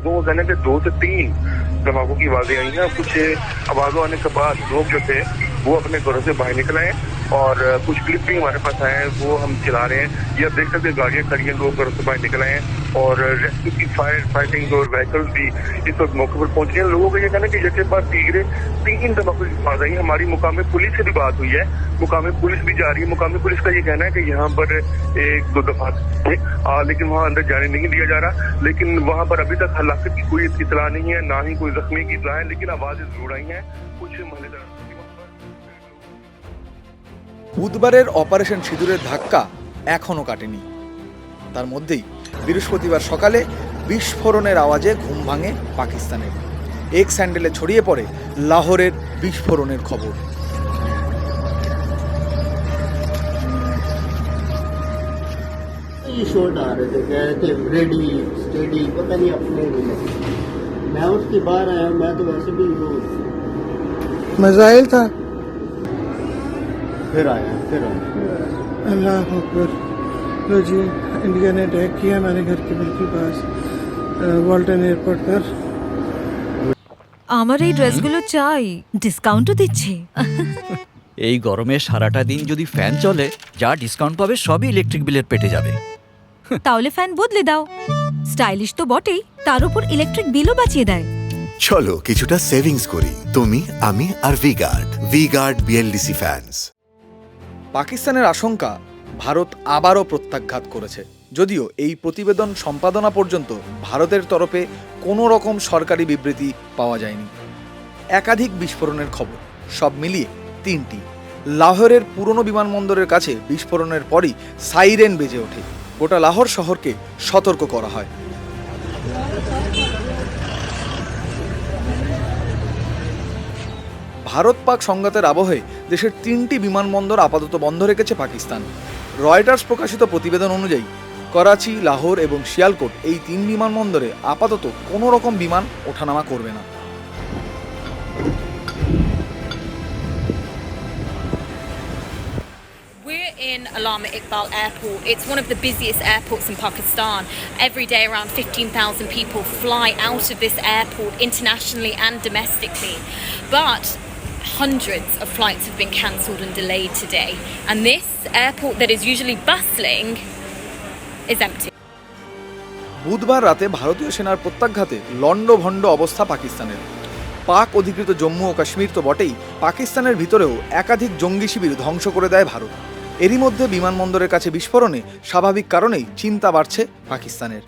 का कहना है कि दो से तीन धमाकों की आवाज़ें आई। हैं कुछ आवाजों आने के बाद लोग जो थे वो अपने घरों से बाहर निकल आए और कुछ क्लिप भी हमारे पास आए हैं, वो हम चला रहे हैं। ये आप देख सकते हैं, गाड़ियाँ खड़ी हैं, लोग घरों से बाहर निकल आए हैं और रेस्क्यू की फायर फाइटिंग और व्हीकल्स भी इस वक्त मौके पर पहुँच गए लोगों का ये कहना है कि जैसे बार तीसरे तीन धमाकों की आवाज़ आई हमारी मुकामी पुलिस से भी बात हुई है। मुकामी पुलिस भी जा रही है। मुकामी पुलिस का ये कहना है कि यहाँ पर एक दो दफ़ा थे लेकिन वहाँ अंदर जाने नहीं दिया जा रहा। लेकिन वहाँ पर अभी तक हलाकत की कोई इतला नहीं है, ना ही कोई जख्मी की इतला है, लेकिन आवाज़ें ज़रूर आई हैं। कुछ महलेदार বুধবারের অপারেশন সিঁদুরের ধাক্কা এখনও কাটেনি তার মধ্যেই বৃহস্পতিবার সকালে বিস্ফোরণের আওয়াজে ঘুম ভাঙে পাকিস্তানের এক স্যান্ডেলে ছড়িয়ে পড়ে লাহোরের বিস্ফোরণের খবর ये शॉट आ रहे थे कह रहे थे रेडी स्टेडी पता नहीं अपने नहीं मैं उसके बाहर आया मैं तो वैसे भी वो मजाइल था फिर आया फिर आया अल्लाह अकबर लो जी इंडिया ने अटैक किया हमारे घर के बिल्कुल पास अ, वॉल्टन एयरपोर्ट पर আমার এই ড্রেসগুলো চাই ডিসকাউন্টও দিচ্ছে এই গরমে সারাটা দিন যদি ফ্যান চলে যা ডিসকাউন্ট পাবে সবই ইলেকট্রিক বিলের পেটে যাবে তাহলে ফ্যান বদলে দাও স্টাইলিশ তো বটেই তার উপর ইলেকট্রিক বিলও বাঁচিয়ে দেয় চলো কিছুটা সেভিংস করি তুমি আমি আর ভিগার্ড ভিগার্ড বিএলডিসি ফ্যান্স পাকিস্তানের আশঙ্কা, ভারত আবারও প্রত্যাঘাত করেছে। যদিও এই প্রতিবেদন সম্পাদনা পর্যন্ত ভারতের তরফে কোনো রকম সরকারি বিবৃতি পাওয়া যায়নি। একাধিক বিস্ফোরণের খবর, সব মিলিয়ে তিনটি। লাহোরের পুরনো বিমানবন্দরের কাছে বিস্ফোরণের পরই সাইরেন বেজে ওঠে। গোটা লাহোর শহরকে সতর্ক করা হয়। ভারত পাক সংঘাতের আবহে দেশের তিনটি বিমানবন্দর আপাতত বন্ধ রেখেছে পাকিস্তান রয়টার্স প্রকাশিত প্রতিবেদন অনুযায়ী করাচি লাহোর এবং শিয়ালকোট এই তিন বিমানবন্দরে আপাতত কোনো রকম বিমান ওঠানামা করবে না in Alama Iqbal Airport. It's one of the busiest airports in Pakistan. Every day, around 15,000 people fly out of this airport internationally and domestically. But hundreds of flights have been cancelled and delayed today. And this airport that is usually bustling is empty. বুধবার রাতে ভারতীয় সেনার প্রত্যাঘাতে লণ্ডভণ্ড অবস্থা পাকিস্তানের পাক অধিকৃত জম্মু ও কাশ্মীর তো বটেই, পাকিস্তানের ভিতরেও একাধিক জঙ্গি শিবির ধ্বংস করে দেয় ভারত এরই মধ্যে বিমানবন্দরের কাছে বিস্ফোরণে স্বাভাবিক কারণেই চিন্তা বাড়ছে পাকিস্তানের